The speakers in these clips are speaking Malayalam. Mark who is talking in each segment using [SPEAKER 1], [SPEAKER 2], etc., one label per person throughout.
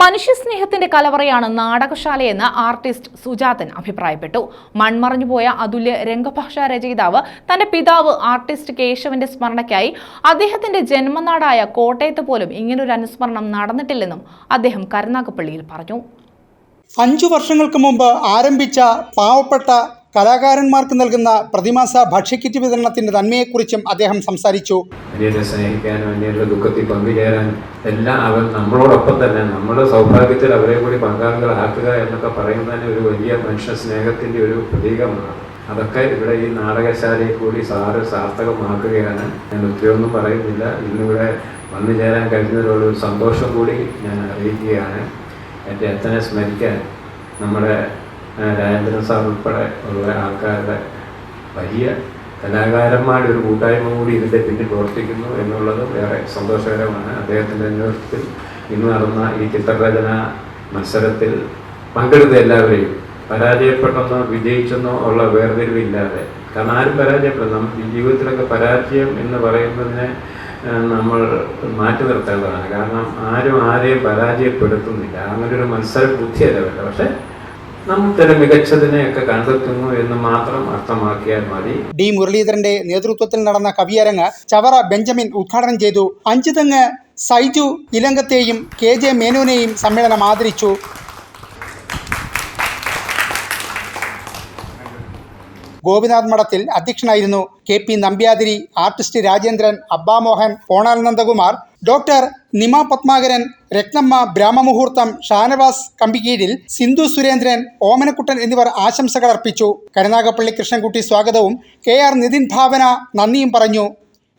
[SPEAKER 1] മനുഷ്യസ്നേഹത്തിന്റെ കലവറയാണ് നാടകശാലയെന്ന് ആർട്ടിസ്റ്റ് സുജാതൻ അഭിപ്രായപ്പെട്ടു. മൺമറഞ്ഞുപോയ അതുല്യ രംഗഭാഷാ രചയിതാവ് തന്റെ പിതാവ് ആർട്ടിസ്റ്റ് കേശവന്റെ സ്മരണയ്ക്കായി അദ്ദേഹത്തിന്റെ ജന്മനാടായ കോട്ടയത്ത് പോലും ഇങ്ങനൊരു അനുസ്മരണം നടന്നിട്ടില്ലെന്നും അദ്ദേഹം കരുനാഗപ്പള്ളിയിൽ പറഞ്ഞു.
[SPEAKER 2] അഞ്ചു വർഷങ്ങൾക്ക് മുമ്പ് ആരംഭിച്ച പാവപ്പെട്ട കലാകാരന്മാർക്ക് നൽകുന്ന പ്രതിമാസ ഭക്ഷ്യക്കിറ്റ് വിതരണത്തിന്റെ നന്മയെക്കുറിച്ചും അദ്ദേഹം സംസാരിച്ചു.
[SPEAKER 3] അന്യരെ സ്നേഹിക്കാനും അന്യരുടെ ദുഃഖത്തിൽ പങ്കുചേരാൻ എല്ലാം അവർ നമ്മളോടൊപ്പം തന്നെ നമ്മുടെ സൗഭാഗ്യത്തിൽ അവരെ കൂടി പങ്കാളികളാക്കുക എന്നൊക്കെ പറയുന്നതിന് ഒരു വലിയ മനുഷ്യ സ്നേഹത്തിന്റെ ഒരു പ്രതീകമാണ്. അതൊക്കെ ഇവിടെ ഈ നാടകശാലയിൽ കൂടി സാറ് സാർത്ഥകമാക്കുകയാണ്. ഞാൻ ഒത്തിരിയൊന്നും പറയുന്നില്ല. ഇന്നിവിടെ വന്നു ചേരാൻ കഴിഞ്ഞതിലുള്ള ഒരു സന്തോഷം കൂടി ഞാൻ അറിയിക്കുകയാണ്. എന്റെ അച്ഛനെ സ്മരിക്കാൻ നമ്മുടെ രാജേന്ദ്രൻ സാർ ഉൾപ്പെടെ ഉള്ള ആൾക്കാരുടെ വലിയ കലാകാരന്മാരുടെ ഒരു കൂട്ടായ്മ കൂടി ഇതിന്റെ പിന്നിൽ പ്രവർത്തിക്കുന്നു എന്നുള്ളത് വേറെ സന്തോഷകരമാണ്. അദ്ദേഹത്തിന്റെ നേതൃത്വത്തിൽ ഇന്ന് നടന്ന ഈ ചിത്രരചന മത്സരത്തിൽ പങ്കെടുത്ത എല്ലാവരെയും പരാജയപ്പെട്ടെന്നോ വിജയിച്ചെന്നോ ഉള്ള വേർതിരിവില്ലാതെ കാരണം ആരും പരാജയപ്പെടും നമ്മൾ ജീവിതത്തിലൊക്കെ പരാജയം എന്ന് പറയുന്നതിനെ നമ്മൾ മാറ്റി നിർത്തേണ്ടതാണ്. കാരണം ആരും ആരെയും പരാജയപ്പെടുത്തുന്നില്ല. അങ്ങനെ ഒരു മത്സര ബുദ്ധിയല്ല വേണ്ട പക്ഷേ നമുക്ക് മികച്ചതിനെയൊക്കെ കണ്ടെത്തുന്നു എന്ന് മാത്രം അർത്ഥമാക്കിയാൽ മതി.
[SPEAKER 2] ഡി മുരളീധരന്റെ നേതൃത്വത്തിൽ നടന്ന കവിയരങ്ങ് ചവറ ബെഞ്ചമിൻ ഉദ്ഘാടനം ചെയ്തു. അഞ്ചുതെങ്ങ് സൈജു ഇലങ്കത്തെയും കെ ജെ മേനോനെയും സമ്മേളനം ആദരിച്ചു. ഗോപിനാഥ് മഠത്തിൽ അധ്യക്ഷനായിരുന്നു K P Nambiathiri artist Rajendran Abbamohan പോണാൽ നന്ദകുമാർ ഡോക്ടർ നിമ പത്മാകരൻ രത്നമ്മ ബ്രാഹ്മമുഹൂർത്തം ഷാനവാസ് കമ്പിക്കീഴിൽ സിന്ധു സുരേന്ദ്രൻ ഓമനക്കുട്ടൻ എന്നിവർ ആശംസകൾ അർപ്പിച്ചു. കരുനാഗപ്പള്ളി കൃഷ്ണൻകുട്ടി സ്വാഗതവും കെ ആർ നിതിൻ ഭാവന നന്ദിയും പറഞ്ഞു.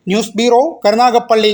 [SPEAKER 2] News bureau Karunagappally.